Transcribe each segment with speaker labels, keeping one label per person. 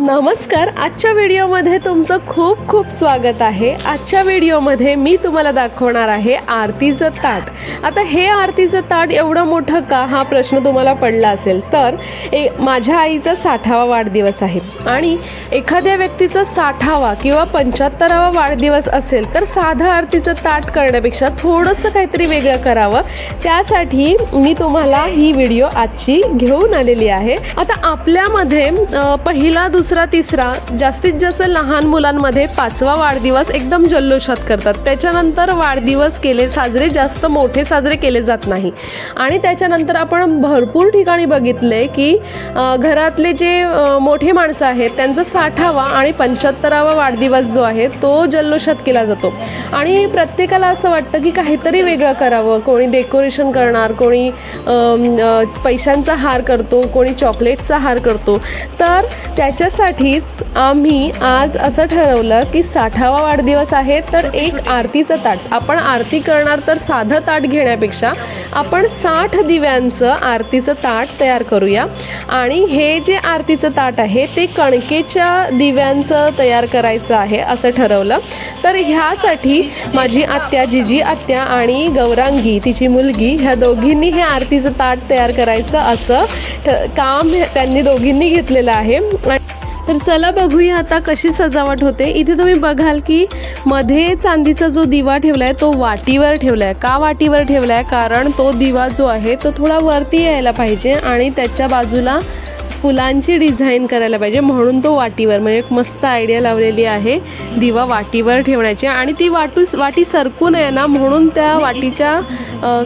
Speaker 1: नमस्कार आजच्या व्हिडिओमध्ये तुमचं खूप खूप स्वागत आहे. आजच्या व्हिडिओमध्ये मी तुम्हाला दाखवणार आहे आरतीचं ताट. आता हे आरतीचं ताट एवढं मोठं का? हा प्रश्न तुम्हाला पडला असेल तर ए माझ्या आईचा साठावा वाढदिवस आहे. आणि एखाद्या व्यक्तीचा साठावा किंवा पंच्याहत्तरावा वाढदिवस असेल तर साधं आरतीचं ताट करण्यापेक्षा थोडंसं काहीतरी वेगळं करावं. त्यासाठी मी तुम्हाला ही व्हिडिओ आजची घेऊन आलेली आहे. आता आपल्यामध्ये पहिला दुसरा तिसरा जास्तीत जास्त लहान मुलांमध्ये पाचवा वाढदिवस एकदम जल्लोषात करतात. त्याच्यानंतर वाढदिवस केले साजरे जास्त मोठे साजरे केले जात नाही. आणि त्याच्यानंतर आपण भरपूर ठिकाणी बघितले की घरातले जे मोठे माणसं आहेत त्यांचा साठावा आणि पंच्याहत्तरावा वाढदिवस जो आहे तो जल्लोषात केला जातो. आणि प्रत्येकाला असं वाटतं की काहीतरी वेगळं करावं. कोणी डेकोरेशन करणार कोणी पैशांचा हार करतो कोणी चॉकलेटचा हार करतो. तर त्याच्यासाठीच आम्ही आज असं ठरवलं की साठावा वाढदिवस आहे तर एक आरतीचं ताट. आपण आरती करणार तर साधं ताट घेण्यापेक्षा आपण साठ दिव्यांचं आरतीचं ताट तयार करूया. आणि हे जे आरतीचं ताट आहे ते कणकेच्या दिव्यांचं तयार करायचं आहे असं ठरवलं. तर ह्यासाठी माझी आत्या जिजी आत्या आणि गौरांगी तिची मुलगी ह्या दोघींनी हे आरतीचं ताट तयार करायचं असं ठ- काम त्यांनी दोघींनी घेतलेलं आहे. तर चला बघूया आता कशी सजावट होते. इथे तुम्ही बघाल की मध्ये चांदीचा जो दिवा ठेवलाय तो वाटीवर ठेवलाय. का वाटीवर ठेवलाय? कारण तो दिवा जो आहे तो थोडा वरती यायला पाहिजे आणि त्याच्या बाजूला फुलांची डिझाईन करायला पाहिजे. म्हणून तो वाटीवर म्हणजे एक मस्त आयडिया लावलेली आहे. दिवा वाटीवर ठेवण्याची. आणि ती वाटू वाटी सरकू नये ना म्हणून त्या वाटीच्या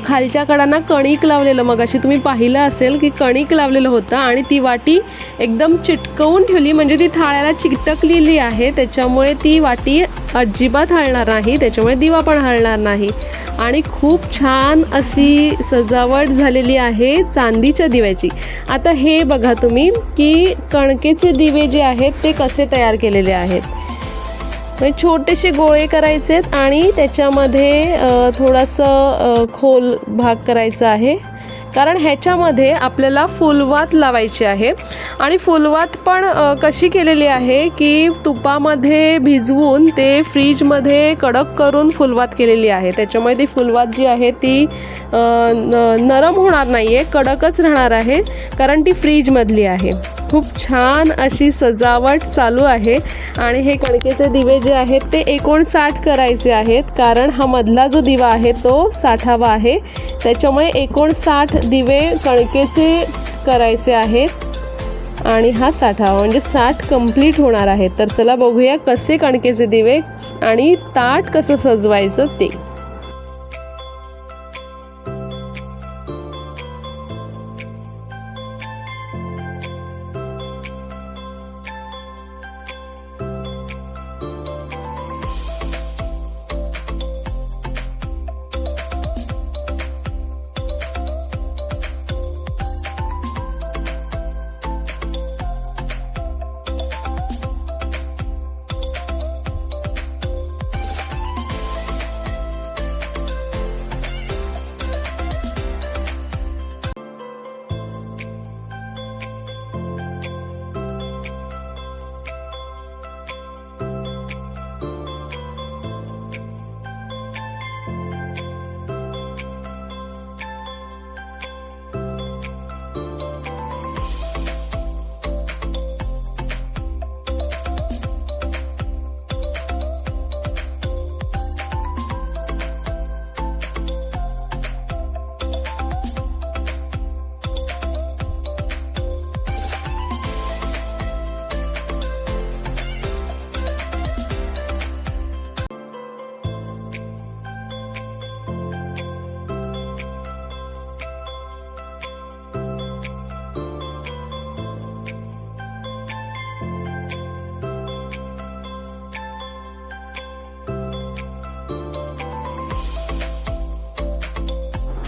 Speaker 1: खालच्या कडांना कणिक लावलेलं. मग अशी तुम्ही पाहिलं असेल की कणिक लावलेलं होतं आणि ती वाटी एकदम चिटकवून ठेवली. म्हणजे ती थाळ्याला चिकटकलेली आहे. त्याच्यामुळे ती वाटी अजिबात हलणार नाही. त्याच्यामुळे दिवा पण हलणार नाही. आणि खूप छान अशी सजावट झालेली आहे चांदीच्या दिव्याची. आता हे बघा तुम्ही. की कणकेचे दिवे जे आहेत ते कसे तयार केलेले आहेत. म्हणजे छोटेसे गोळे करायचे आहेत आणि त्याच्यामध्ये थोडासा थोडंसं खोल भाग करायचा आहे. कारण ह्याच्यामध्ये आपल्याला फुलवात लावायची आहे. आणि फुलवात पण कशी केलेली आहे की तुपामध्ये भिजवून ते फ्रीजमध्ये कडक करून फुलवात केलेली आहे. त्याच्यामुळे ती फुलवात जी आहे ती न- नरम होणार नाही आहे कडकच राहणार आहे कारण ती फ्रीजमधली आहे. खूप छान अशी सजावट चालू आहे. आणि हे कणकेचे दिवे जे आहेत ते एकोणसाठ करायचे आहेत. कारण हा मधला जो दिवा आहे तो साठावा आहे. त्याच्यामुळे एकोणसाठ दिवे कणकेचे करायचे आहेत. आणि हा साठावा म्हणजे साठ कंप्लीट होणार आहे. तर चला बघूया कसे कणकेचे दिवे आणि ताट कसं सजवायचं ते.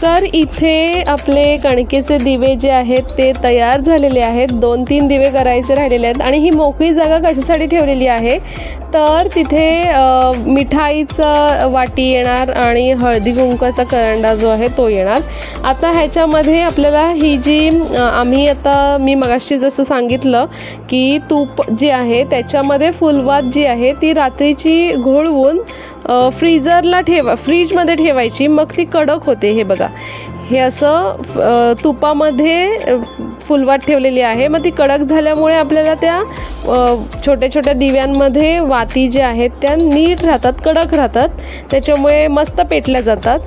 Speaker 1: तर इथे आपले कणकेचे दिवे जे आहेत ते तयार झालेले आहेत. दोन तीन दिवे करायचे राहिलेले आहेत आणि ही मोकळी जागा कशासाठी ठेवलेली आहे? तर तिथे मिठाईचं वाटी येणार आणि हळदी कुंकाचा करंडा जो आहे तो येणार. आता ह्याच्यामध्ये आपल्याला ही जी आम्ही आता मी मगाशी जसं सांगितलं की तूप जी आहे त्याच्यामध्ये फुलवात जी आहे ती रात्रीची घोळवून फ्रीजरला ठेवा फ्रीजमध्ये ठेवायची मग ती कडक होते हे बघा. हे असं तुपामध्ये फुलवाट ठेवलेली आहे मग ती कडक झाल्यामुळे आपल्याला त्या छोट्या छोट्या दिव्यांमध्ये वाती ज्या आहेत त्या नीट राहतात कडक राहतात. त्याच्यामुळे मस्त पेटल्या जातात.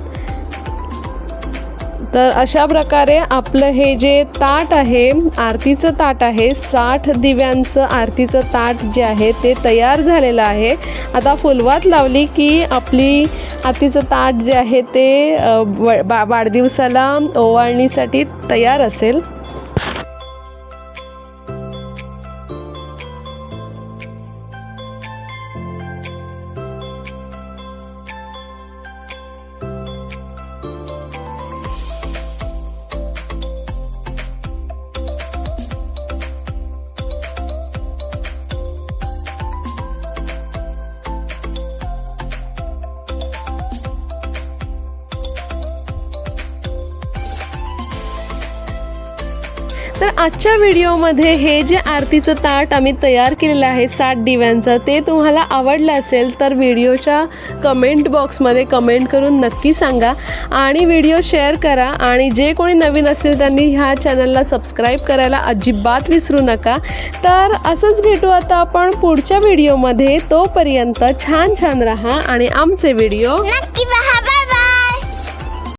Speaker 1: तर अशा प्रकारे आपलं हे जे ताट आहे आरतीचं ताट आहे साठ दिव्यांचं आरतीचं ताट जे आहे ते तयार झालेलं आहे. आता फुलवात लावली की आपली आरतीचं ताट जे आहे ते व- बा वाढदिवसाला ओवाळणीसाठी तयार असेल. तर आजच्या व्हिडिओमध्ये हे जे आरतीचं ताट आम्ही तयार केलेलं आहे सात दिव्यांचं ते तुम्हाला आवडलं असेल तर व्हिडिओच्या कमेंट बॉक्समध्ये कमेंट करून नक्की सांगा. आणि व्हिडिओ शेअर करा आणि जे कोणी नवीन असेल त्यांनी ह्या चॅनलला सबस्क्राईब करायला अजिबात विसरू नका. तर असंच भेटू आता आपण पुढच्या व्हिडिओमध्ये. तोपर्यंत छान छान राहा आणि आमचे व्हिडिओ
Speaker 2: नक्की पहा.